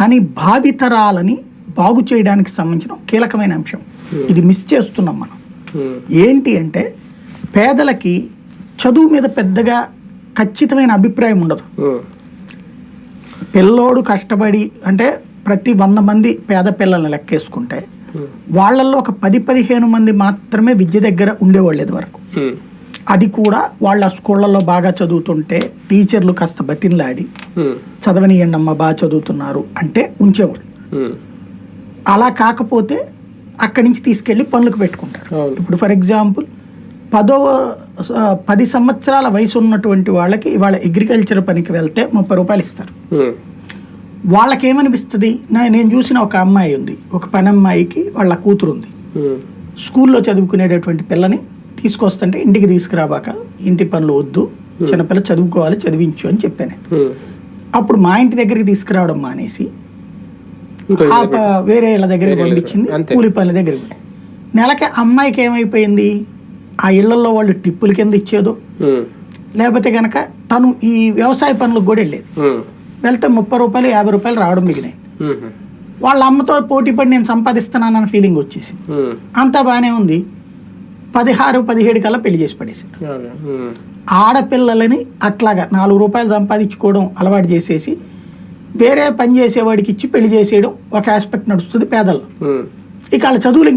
కానీ భావితరాలని బాగు చేయడానికి సంబంధించిన కీలకమైన అంశం. ఇది మిస్ చేస్తున్నాం మనం. ఏంటి అంటే పేదలకి చదువు మీద పెద్దగా ఖచ్చితమైన అభిప్రాయం ఉండదు. పిల్లోడు కష్టపడి అంటే ప్రతి వంద మంది పేద పిల్లల్ని లెక్కేసుకుంటే వాళ్ళల్లో ఒక పది పదిహేను మంది మాత్రమే విద్య దగ్గర ఉండేవాళ్ళు ఇది వరకు. అది కూడా వాళ్ళ స్కూళ్ళల్లో బాగా చదువుతుంటే టీచర్లు కాస్త బతిన్లాడి చదవనియండి అమ్మ బాగా చదువుతున్నారు అంటే ఉంచేవాళ్ళు. అలా కాకపోతే అక్కడి నుంచి తీసుకెళ్ళి పనులకు పెట్టుకుంటారు. ఇప్పుడు ఫర్ ఎగ్జాంపుల్ పదో పది సంవత్సరాల వయసు ఉన్నటువంటి వాళ్ళకి ఇవాళ అగ్రికల్చర్ పనికి వెళ్తే ముప్పై రూపాయలు ఇస్తారు. ఉమ్, వాళ్ళకి ఏమనిపిస్తుంది నా- నేను చూసిన ఒక అమ్మాయి ఉంది. ఒక పని అమ్మాయికి వాళ్ళ కూతురు ఉంది స్కూల్లో చదువుకునేటటువంటి పిల్లని తీసుకొస్తుంటే ఇంటికి తీసుకురాబాక ఇంటి పనులు వద్దు చిన్నపిల్ల చదువుకోవాలి చదివించు అని చెప్పాను. ఉమ్. అప్పుడు మా ఇంటి దగ్గరికి తీసుకురావడం మానేసి వేరే ఇళ్ళ దగ్గరికి పంపించింది. కూలి పనుల దగ్గరికి. నెలకి అమ్మాయికి ఏమైపోయింది? ఆ ఇళ్ళలో వాళ్ళు టిప్పుల కింద ఇచ్చేదో. ఉమ్, లేకపోతే కనుక తను ఈ వ్యవసాయ పనులకు కూడా వెళ్ళేది. వెళ్తే ముప్పై రూపాయలు యాభై రూపాయలు రావడం మిగిలినాయి వాళ్ళ అమ్మతో పోటీ పడి నేను సంపాదిస్తున్నానన్న ఫీలింగ్ వచ్చేసి అంతా బాగానే ఉంది. పదిహారు పదిహేడు కల్లా పెళ్ళి చేసి పడేశారు ఆడపిల్లలని అట్లాగా నాలుగు రూపాయలు సంపాదించుకోవడం అలవాటు చేసేసి వేరే పని చేసేవాడికి ఇచ్చి పెళ్ళి చేసేయడం ఒక ఆస్పెక్ట్ నడుస్తుంది పేదల్లో. ఇక వాళ్ళ చదువులు